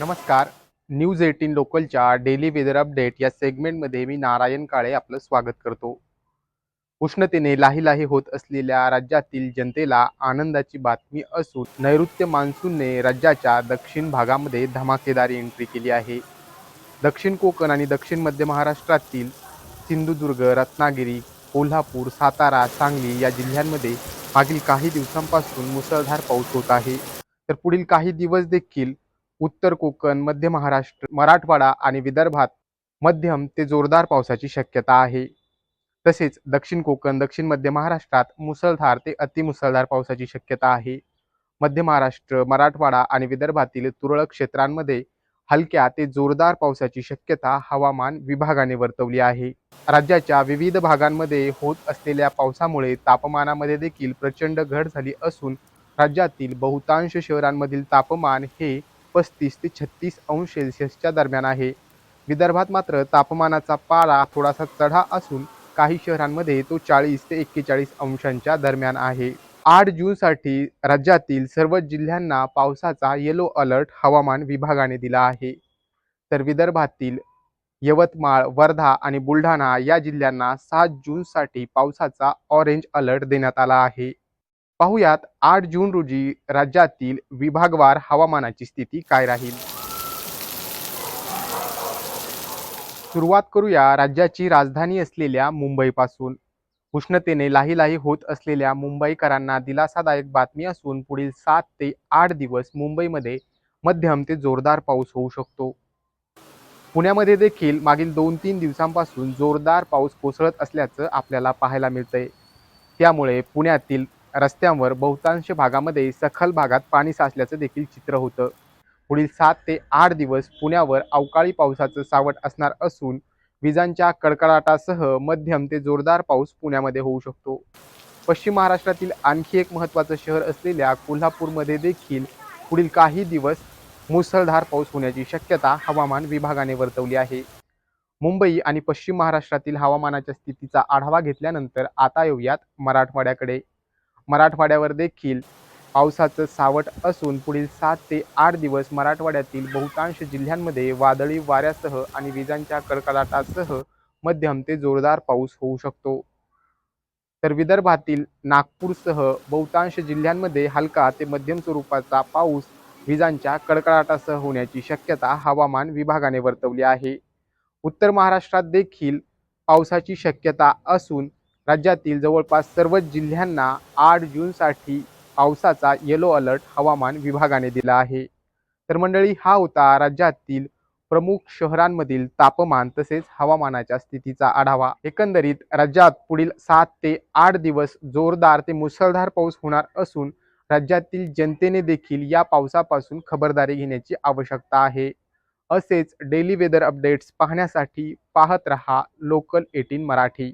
नमस्कार. News eighteen लोकलच्या daily weather update या सेगमेंटमध्ये मी नारायण काळे आपलं स्वागत करतो. उष्णतेने लाही लाही होत असलेल्या राज्यातील जनतेला आनंदाची बातमी असून नैऋत्य मान्सूनने राज्याच्या दक्षिण भागामध्ये धमाकेदार एंट्री केली आहे. दक्षिण कोकण आणि दक्षिण मध्य महाराष्ट्रातील सिंधुदुर्ग रत्नागिरी कोल्हापूर सातारा सांगली या जिल्ह्यांमध्ये मागील काही दिवसांपासून मुसळधार पाऊस होत आहे. तर पुढील काही दिवस देखील उत्तर कोकण मध्य महाराष्ट्र मराठवाडा आणि विदर्भात मध्यम ते जोरदार पावसाची शक्यता आहे. तसेच दक्षिण कोकण दक्षिण मध्य महाराष्ट्रात मुसळधार ते अतिमुसळधार पावसाची शक्यता आहे. मध्य महाराष्ट्र मराठवाडा आणि विदर्भातील तुरळक क्षेत्रांमध्ये हलक्या ते जोरदार पावसाची शक्यता हवामान विभागाने वर्तवली आहे. राज्याच्या विविध भागांमध्ये होत असलेल्या पावसामुळे तापमानामध्ये देखील प्रचंड घट झाली असून राज्यातील बहुतांश शहरांमधील तापमान हे पस्तीस ते छत्तीस अंश सेल्सिअसच्या दरम्यान आहे. विदर्भात मात्र तापमानाचा पारा थोडासा चढा असून काही शहरांमध्ये तो चाळीस ते एक्केचाळीस अंशांच्या दरम्यान आहे. आठ जूनसाठी राज्यातील सर्व जिल्ह्यांना पावसाचा येलो अलर्ट हवामान विभागाने दिला आहे. तर विदर्भातील यवतमाळ वर्धा आणि बुलढाणा या जिल्ह्यांना सात जूनसाठी पावसाचा ऑरेंज अलर्ट देण्यात आला आहे. पाहुयात आठ जून रोजी राज्यातील विभागवार हवामानाची स्थिती काय राहील? सुरुवात करूया राज्याची राजधानी असलेल्या मुंबईपासून. उष्णतेने लाही लाही होत असलेल्या मुंबईकरांना दिलासादायक बातमी असून पुढील सात ते आठ दिवस मुंबईमध्ये मध्यम ते जोरदार पाऊस होऊ शकतो. पुण्यामध्ये देखील मागील दोन तीन दिवसांपासून जोरदार पाऊस कोसळत असल्याचं आपल्याला पाहायला मिळतंय. त्यामुळे पुण्यातील रस्त्यांवर बहुतांश भागामध्ये सखल भागात पाणी साचल्याचं देखील चित्र होतं. पुढील सात ते आठ दिवस पुण्यावर अवकाळी पावसाचं सावट असणार असून विजांच्या कडकडाटासह मध्यम ते जोरदार पाऊस पुण्यामध्ये होऊ शकतो. पश्चिम महाराष्ट्रातील आणखी एक महत्त्वाचं शहर असलेल्या कोल्हापूरमध्ये देखील पुढील काही दिवस मुसळधार पाऊस होण्याची शक्यता हवामान विभागाने वर्तवली आहे. मुंबई आणि पश्चिम महाराष्ट्रातील हवामानाच्या स्थितीचा आढावा घेतल्यानंतर आता येऊयात मराठवाड्याकडे. मराठवाड्यावर देखील पावसाचं सावट असून पुढील सात ते आठ दिवस मराठवाड्यातील बहुतांश जिल्ह्यांमध्ये वादळी वाऱ्यासह आणि विजांच्या कडकडाटासह मध्यम ते जोरदार पाऊस होऊ शकतो. तर विदर्भातील नागपूरसह बहुतांश जिल्ह्यांमध्ये हलका ते मध्यम स्वरूपाचा पाऊस विजांच्या कडकडाटासह होण्याची शक्यता हवामान विभागाने वर्तवली आहे. उत्तर महाराष्ट्रात देखील पावसाची शक्यता असून राज्यातील जवळपास सर्वच जिल्ह्यांना आठ जूनसाठी पावसाचा येलो अलर्ट हवामान विभागाने दिला आहे. तर मंडळी हा होता राज्यातील प्रमुख शहरांमधील तापमान तसेच हवामानाच्या स्थितीचा आढावा. एकंदरीत राज्यात पुढील सात ते आठ दिवस जोरदार ते मुसळधार पाऊस होणार असून राज्यातील जनतेने देखील या पावसापासून खबरदारी घेण्याची आवश्यकता आहे. असेच डेली वेदर अपडेट्स पाहण्यासाठी पाहत रहा लोकल एटीन मराठी.